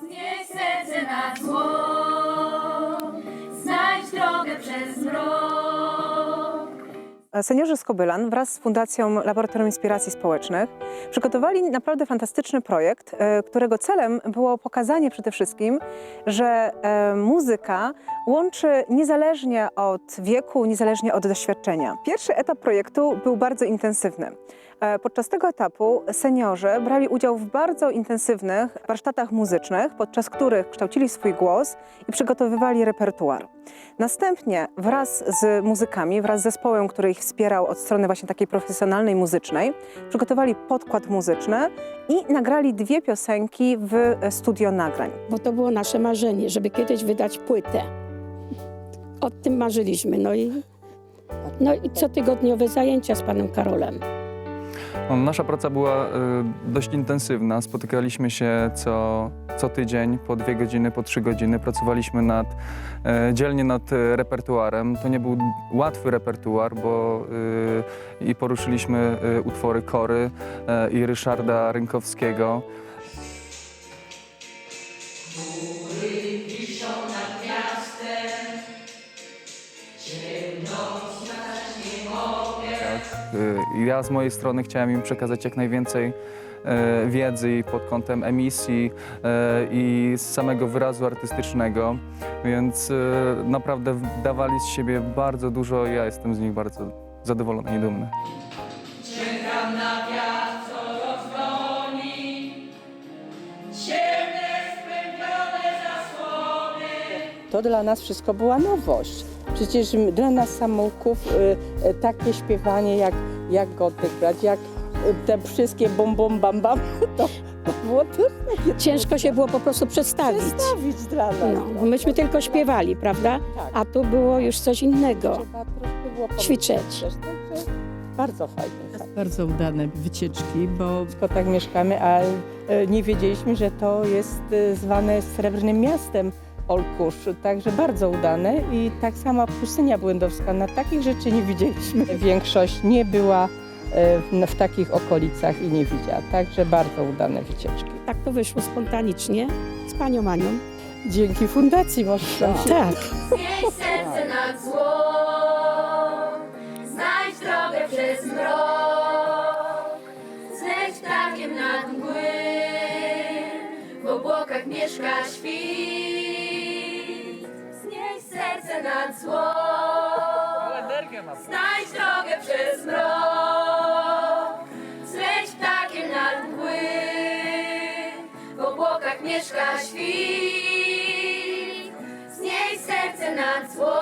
Znieś serce na zło, znajdź drogę przez mrok. Seniorzy z wraz z Fundacją Laboratorium Inspiracji Społecznych przygotowali naprawdę fantastyczny projekt, e, którego celem było pokazanie przede wszystkim, że e, muzyka łączy niezależnie od wieku, niezależnie od doświadczenia. Pierwszy etap projektu był bardzo intensywny. E, Podczas tego etapu seniorzy brali udział w bardzo intensywnych warsztatach muzycznych, podczas których kształcili swój głos i przygotowywali repertuar. Następnie wraz z muzykami, wraz z zespołem, który ich wspierał od strony właśnie takiej profesjonalnej muzycznej, przygotowali podkład muzyczny i nagrali dwie piosenki w studio nagrań. bo to było nasze marzenie, żeby kiedyś wydać płytę. O tym marzyliśmy. No i, no i cotygodniowe zajęcia z panem Karolem. No, nasza praca była y, dość intensywna. Spotykaliśmy się co, co tydzień, po dwie godziny, po trzy godziny. Pracowaliśmy nad, e, dzielnie nad e, repertuarem. To nie był łatwy repertuar, bo y, i poruszyliśmy y, utwory Kory e, i Ryszarda Rynkowskiego. Ja z mojej strony chciałem im przekazać jak najwięcej e, wiedzy i pod kątem emisji e, i z samego wyrazu artystycznego, więc naprawdę dawali z siebie bardzo dużo i ja jestem z nich bardzo zadowolony i dumny. To dla nas wszystko była nowość. Przecież dla nas samouków y, y, takie śpiewanie, jak, jak Gotek brać, jak y, te wszystkie bom bom bam bam, to, to było też takie Ciężko się było po prostu przedstawić. przedstawić dla nas. No, bo myśmy tylko śpiewali, prawda? Tak. A tu było już coś innego. Trzeba troszkę było Ćwiczyć. pomyśleć też, Także bardzo fajnie. Bardzo udane wycieczki, bo Tylko tak mieszkamy, a nie wiedzieliśmy, że to jest zwane Srebrnym Miastem Olkusz, także bardzo udane i tak sama pustynia błędowska, na takich rzeczy nie widzieliśmy. Większość nie była y, w, w takich okolicach i nie widziała, także bardzo udane wycieczki. Tak to wyszło spontanicznie z panią Anią. Dzięki fundacji można się Tak. Znieś serce nad zło, znajdź drogę przez mrok. Zleć ptakiem nad mgły, w obłokach mieszka świt. Serce nad zło, znajdź drogę przez mrok. Zleć ptakiem nad mgły, w obłokach mieszka świt. Znieś serce nad zło,